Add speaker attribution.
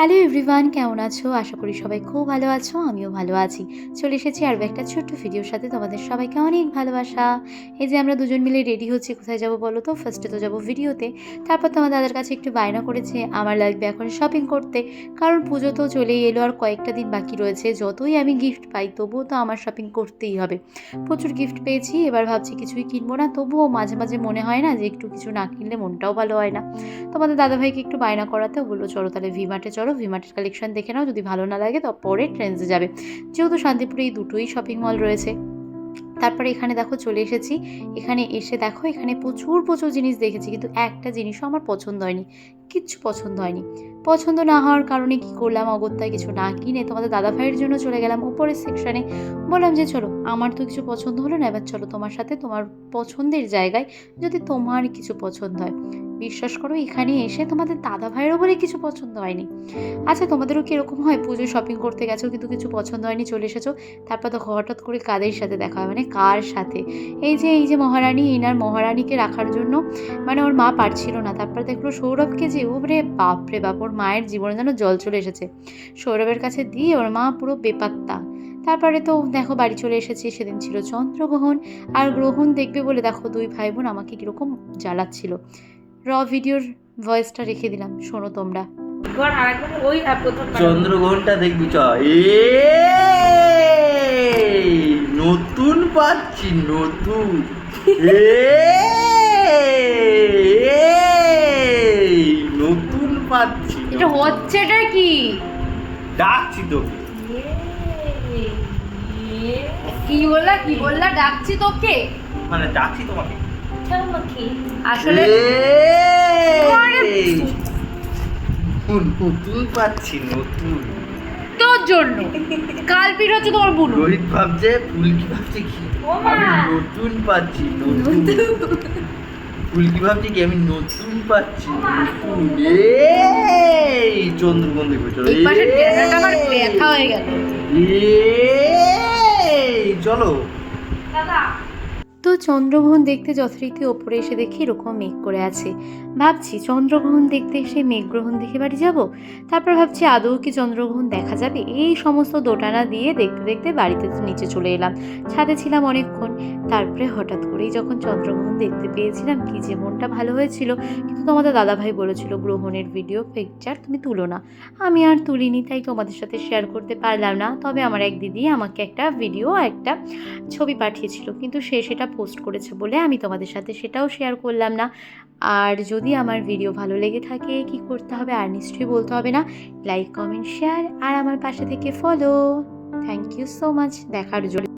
Speaker 1: Hello everyone, কেমন আছো? আশা করি সবাই খুব ভালো আছো, আমিও ভালো আছি। চলে এসেছি আরও একটা ছোট্ট ভিডিওর সাথে তোমাদের সবাইকে অনেক ভালোবাসা। এই যে আমরা দুজন মিলে রেডি হচ্ছি, কোথায় যাব বলো তো? ফার্স্টে তো যাব ভিডিওতে তারপর তোমার দাদার কাছে একটু বায়না করেছে আমার লাগবে এখন শপিং করতে। কারণ পুজো তো চলেই এলো আর কয়েকটা দিন বাকি রয়েছে, যতই আমি গিফট পাই তবুও তো আমার শপিং করতেই হবে। প্রচুর গিফট পেয়েছি, এবার ভাবছি কিছুই কিনবো না, তবুও মাঝে মাঝে মনে হয় না যে একটু কিছু না কিনলে মনটাও ভালো হয় না। তোমাদের দাদাভাইকে একটু বায়না করাতে বলল, চলো তাহলে ভিমার্টে চলো। ভিমার্টের কালেকশন দেখে নাও, যদি ভালো না লাগে তারপরে পরে ট্রেন্সে যাবে। যেহেতু শান্তিপুরে এই দুটোই শপিং মল রয়েছে। তারপরে এখানে দেখো চলে এসেছি। এখানে এসে দেখো, এখানে প্রচুর প্রচুর জিনিস দেখেছি, কিন্তু একটা জিনিসও আমার পছন্দ হয়নি। কিচ্ছু পছন্দ হয়নি। পছন্দ না হওয়ার কারণে কি করলাম? অগত্যায় কিছু না কিনে তোমাদের দাদা ভাইয়ের জন্য চলে গেলাম উপরের সেকশনে বললাম যে, চলো, আমার তো কিছু পছন্দ হলো না, এবার চলো তোমার সাথে তোমার পছন্দের জায়গায় যদি তোমার কিছু পছন্দ হয়। বিশ্বাস করো, এখানে এসে তোমাদের দাদা ভাইয়েরও বলে কিছু পছন্দ হয়নি। আচ্ছা তোমাদেরও কি এরকম হয়? পুজো শপিং করতে গেছো, কিন্তু কিছু পছন্দ হয়নি, চলে এসেছ। তারপর দেখো, হঠাৎ করে কাদের সাথে দেখা হয়? মানে কার সাথে? এই যে এই যে মহারানী, এনার মহারানীকে রাখার জন্য মানে ওর মা পারছিল না। তারপর দেখল সৌরভকে যে ও রে বাপরে বাপ ওর মায়ের জীবনে যেন জল চলে এসেছে। সৌরভের কাছে দিয়ে ওর মা পুরো বেপাত্তা। তারপরে তো দেখো বাড়ি চলে এসেছি সেদিন ছিল চন্দ্রগ্রহণ আর গ্রহণ দেখবে বলে দেখো দুই ভাই বোন আমাকে কীরকম জ্বালাচ্ছিল। র ভিডিওর ভয়েসটা রেখে দিলাম শোনো তোমরা।
Speaker 2: ওই
Speaker 3: চন্দ্রগ্রহণটা দেখবি চ। নতুন পাচ্ছি নতুন পাচ্ছি
Speaker 2: এটা হচ্ছেটা কি?
Speaker 3: ডাকছি তোকে।
Speaker 2: কি বললা? কি বললা? ডাকছি তোকে?
Speaker 3: মানে ডাকছি তোমাকে।
Speaker 2: আসলে
Speaker 3: নতুন পাচ্ছি নতুন।
Speaker 2: তোর জন্য। কাল পিঠ হচ্ছে তোমার বুনু।
Speaker 3: রোহিত ভাবছে ফুলকি ভাবছে কি? আমি নতুন পাচ্ছি নতুন। ফুলকি ভাবছে কি আমি নতুন পাচ্ছি নতুন। এই! দেখবে চলো
Speaker 2: এই পাশের ড্রেসটা আমার ব্যথা হয়ে গেল।
Speaker 3: চলো।
Speaker 2: দাদা
Speaker 1: চন্দ্রগ্রহণ দেখতে যথারীতি ওপরে এসে দেখি এরকম মেঘ করে আছে। ভাবছি চন্দ্রগ্রহণ দেখতে এসে মেঘগ্রহণ দেখে বাড়ি যাব? তারপর ভাবছি, আদৌ কি চন্দ্রগ্রহণ দেখা যাবে? এই সমস্ত দোটানা দিয়ে দেখতে দেখতে বাড়িতে নিচে চলে এলাম। ছাদে ছিলাম অনেকক্ষণ। তারপরে হঠাৎ করেই যখন চন্দ্রগ্রহণ দেখতে পেয়েছিলাম, কি যে মনটা ভালো হয়েছিল। কিন্তু তোমাদের দাদাভাই বলেছিল, গ্রহণের ভিডিও পিকচার তুমি তুলো না। আমি আর তুলিনি, তাই তোমাদের সাথে শেয়ার করতে পারলাম না। তবে আমার এক দিদি আমাকে একটা ভিডিও একটা ছবি পাঠিয়েছিল। কিন্তু সে সেটা পোস্ট করেছে বলে আমি তোমাদের সাথে সেটাও শেয়ার করলাম না। আর যদি আমার ভিডিও ভালো লেগে থাকে, কি করতে হবে আর নিশ্চয়ই বলতে হবে না লাইক কমেন্ট শেয়ার আর আমার পাশে থেকে follow thank you so much দেখার জন্য।